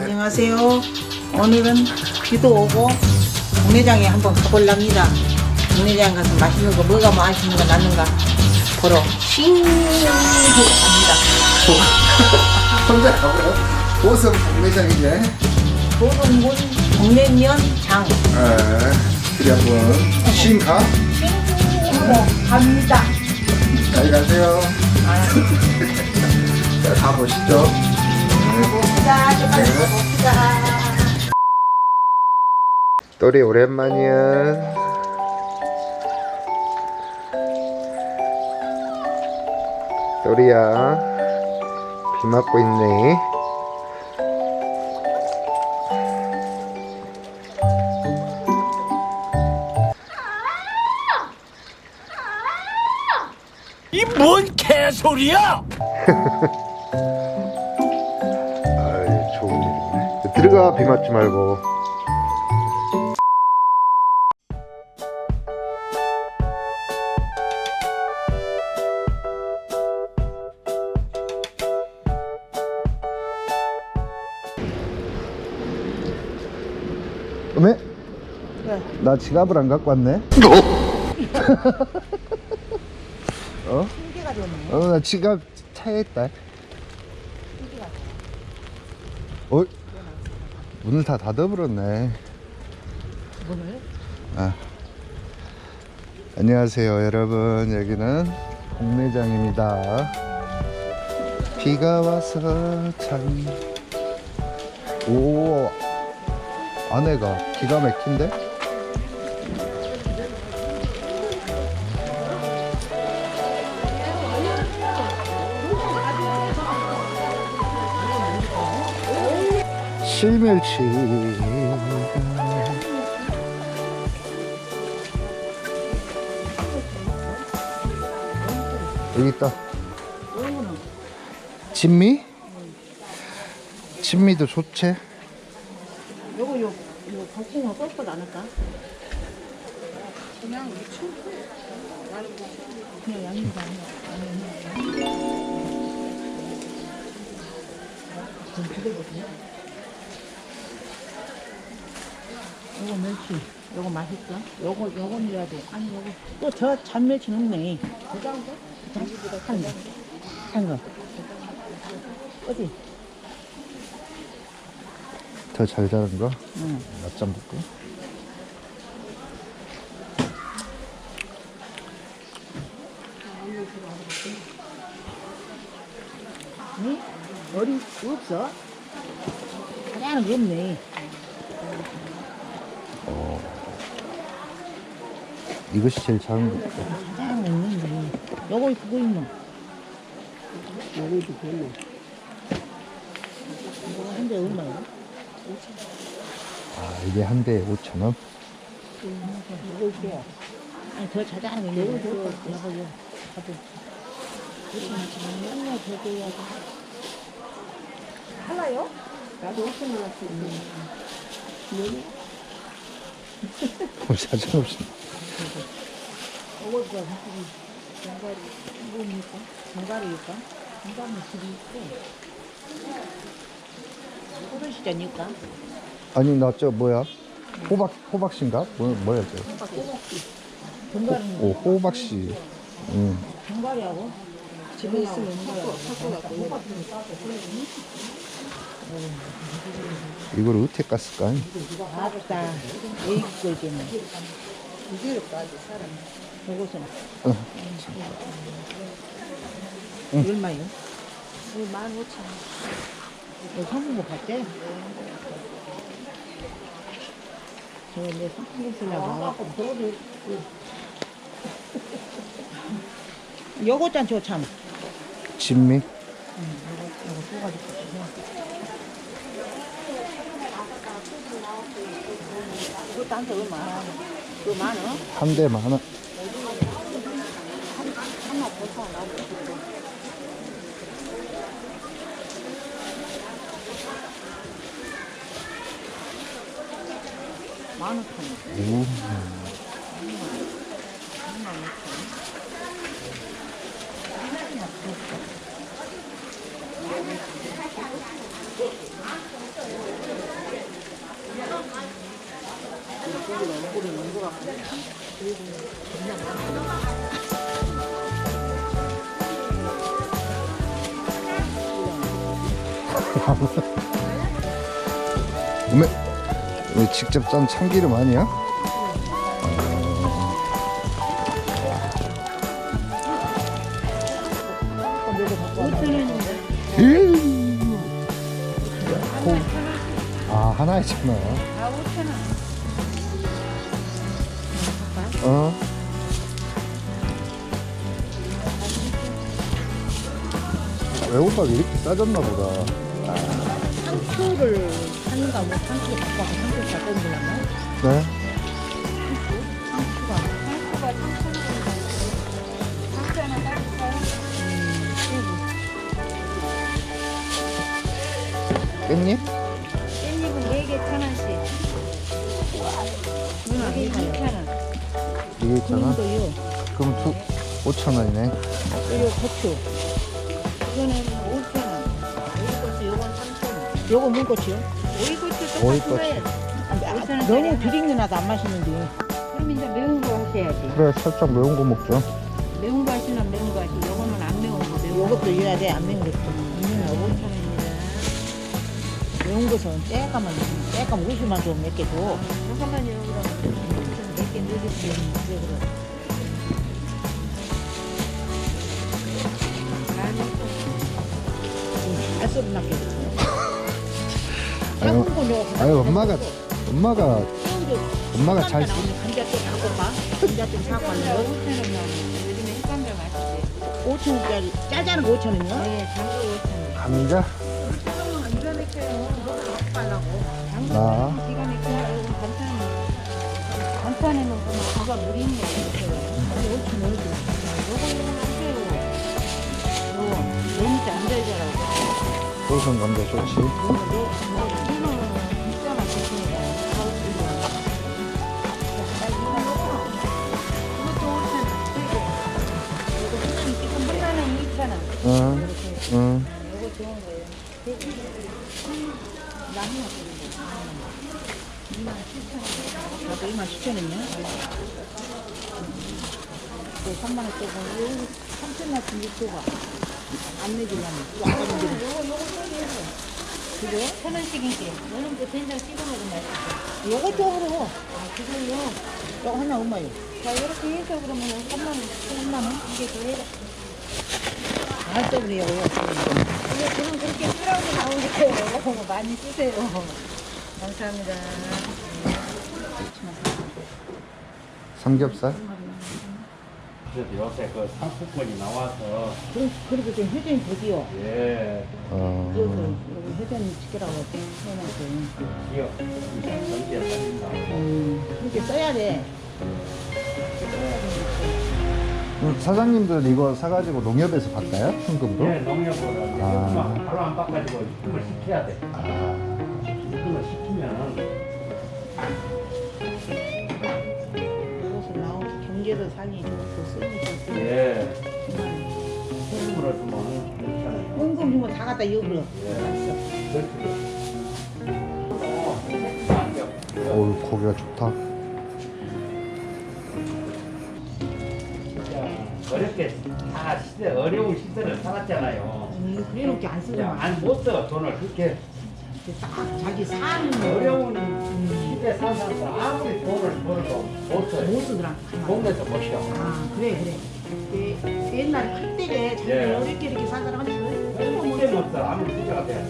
안녕하세요. 오늘은 비도 오고 국내장에 한번 가볼랍니다. 국내장 가서 맛있는 거 뭐가 맛있는 거 났는가 보러 싱하고 갑니다. 혼자 가고요. 보성 공매장이제. 도동군 동래면 장 에, 우리 한번 신가? 싱하고 갑니다. 잘 가세요. 자, 가보시죠. 봅시다. 빨리 봅시다. 또리 오랜만이야. 또리야, 비 맞고 있네. 이 뭔 개소리야! 아이, 좋은 일이네. 들어가, 비 맞지 말고. 어메? 나 지갑을 안 갖고 왔네? 어? 좋네. 어, 나 지갑 차에 있다. 어? 문을 다 닫아버렸네. 문을 아. 안녕하세요, 여러분. 여기는 공매장입니다. 비가 와서 참. 오, 안에가 기가 막힌데? 실멸치. 여기 있다. 진미? 진미도 좋지? 요거 요, 요 고추는 꺾고 나눌까? 그냥 그냥 양념장 요거 멸치 요거 맛있어? 요거 요건 넣어야 돼 아니 요거 또저 잔멸치 넣네 한거 한 거 어디? 더 잘 자른 거? 응. 맛좀 볼까? 응? 어리 없어? 하나는 없네 이것이 제일 작은 거 같아. 하나는 없는데 요거 그거 있노? 요거도 별로 이거 한 대 얼마야? 아, 이게 한 대에 5,000원? 이거 있어 아니 더 자잘한 거 있는 거 요거 요거 가도 맨날 저거 해야지 하나요? 나도 5천 원어치 사정없이. 이거 저 장가리 뭡니까? 장가리일까? 장가리 집이 있고 호르시자니까 아니, 나 저 뭐야? 호박, 호박씨인가? 뭐, 뭐야, 저? 오, 호박씨. 응. 장가리하고 집에 있으면 장가리하고 이걸 어떻게 깠을까? 아따 에이거 있 겠네 이대로까지 사람 요것은 어. 얼마요? 만 오천 원 성공복 할때? 저내 성공복 쓰려고 요거 짠 좋참 진미? 요거 쏘가지고 이거 딴데 얼마? 그거 만 원? 한대만 원. 하나 더 사, 나도 만 원. 오. 왜 직접 짠 참기름 아니야? 음. 호- 아천 원. 아 5천 원. 어? 외국밥이 이렇게 싸졌나 보다. 상추를 하는가 뭐 상추 갖고 와서 상추 다 던지려나? 네? 상추가 상추가 상추 하나 따줄까요? 깻잎? 깻잎은 4개 천 원씩. 누나 이게 2천 원. 이게 있잖아. 그럼 두, 5천 원이네. 그리고 고추. 이거는 5천 원. 오이고추 요건 3천 원. 요건 문고추요? 오이고추 오이고추. 너무 비린내 나도 안 마시는데. 그럼 이제 매운 거 하셔야지. 그래, 살짝 매운 거 먹자. 매운 거 하시나 매운 거 하시. 요거는 안 매운 거 매운 요것도 이래야 돼. 안 매운 것도. 음, 5천 원입니다. 매운 것은 쬐까만 쬐까 50만 좀 몇 개 줘. 썰어놨게. 아유, 아유, 엄마가, 엄마가, 엄마가 잘 쓰- 감자튀 사고 봐. 감자튀 사고 왔는데 5천 요즘에 햇감자 맛있지. 5천 원짜리 짜자는 5천 원이요? 네, 장도 5천 원. 감자? 기가 막혀요. 빨라고. 장도 아. 기가 막혀요. 반찬 반찬에는 가가 물이 있네. 이렇게. 5천 원이죠. 요거 이거 안 돼요. 요거 너무 안 되더라고. 소선 감자 좋지. 응, 응. 나도 2만 7천 원이요? 그 3만 원 빼고 여기 3천 원쯤 육수가 안 이거 아까 전에 그래요? 천 원씩인데 너는 그 된장 찍어 먹으면 맛있어 요거 쪽으로 아 그거요? 요거 하나 얼마요? 자 이렇게 해서 그러면 3만 원 3만 원? 이게 더 해라 아 더블이요 이거 그럼 그렇게 쓰라고 나오니까요 많이 쓰세요 감사합니다. 삼겹살? 그래서 요새 그 상품권이 나와서. 그럼 그리고 좀 회전이 되지요 예. 어, 그래서 여기 회전 시키라고 해놨어요 기업 전기에 살린다. 음, 그렇게 써야 돼. 그럼 사장님들 이거 사가지고 농협에서 받나요? 현금으로? 예 농협으로 이제 아. 바로 안 바꿔가지고 입금을 시켜야 돼. 아, 입금을 시키면은 그것을 나오고 경제도 살리고 또 쓰니까 쓰고 예 현금으로 주면 괜찮아요. 원금 주면 다 갖다 여기로 예. 그렇죠. 어우, 고기가 좋다. 어렵게 다 시대 어려운 시대를 살았잖아요. 음, 그래놓게 안 쓰더만 안못 써 돈을 그렇게 딱 자기 사는 거 어려운 시대 산 사람들 아무리 돈을 벌어도 못 써요. 못 쓰더라 동네에서 못 쉬어. 아 그래 그래 그 옛날에 큰때에 자기 예. 어렵게 이렇게 산 사람한테 너무 못해 못 써. 아무리 부자가 돼.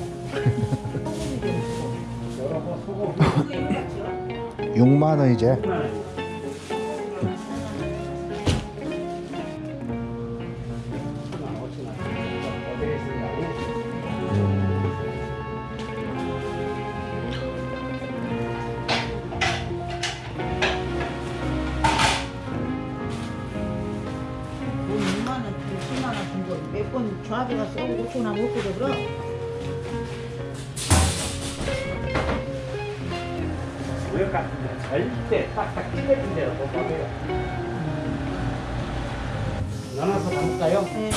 여러 번 소금 6만 원 이제. 6만 원. 몇번 조합에 가서 5천 원 먹고 그러 우역 같은 데 절대 딱딱 찢어진 대로 못 먹어요. 나눠서 담을까요? 네.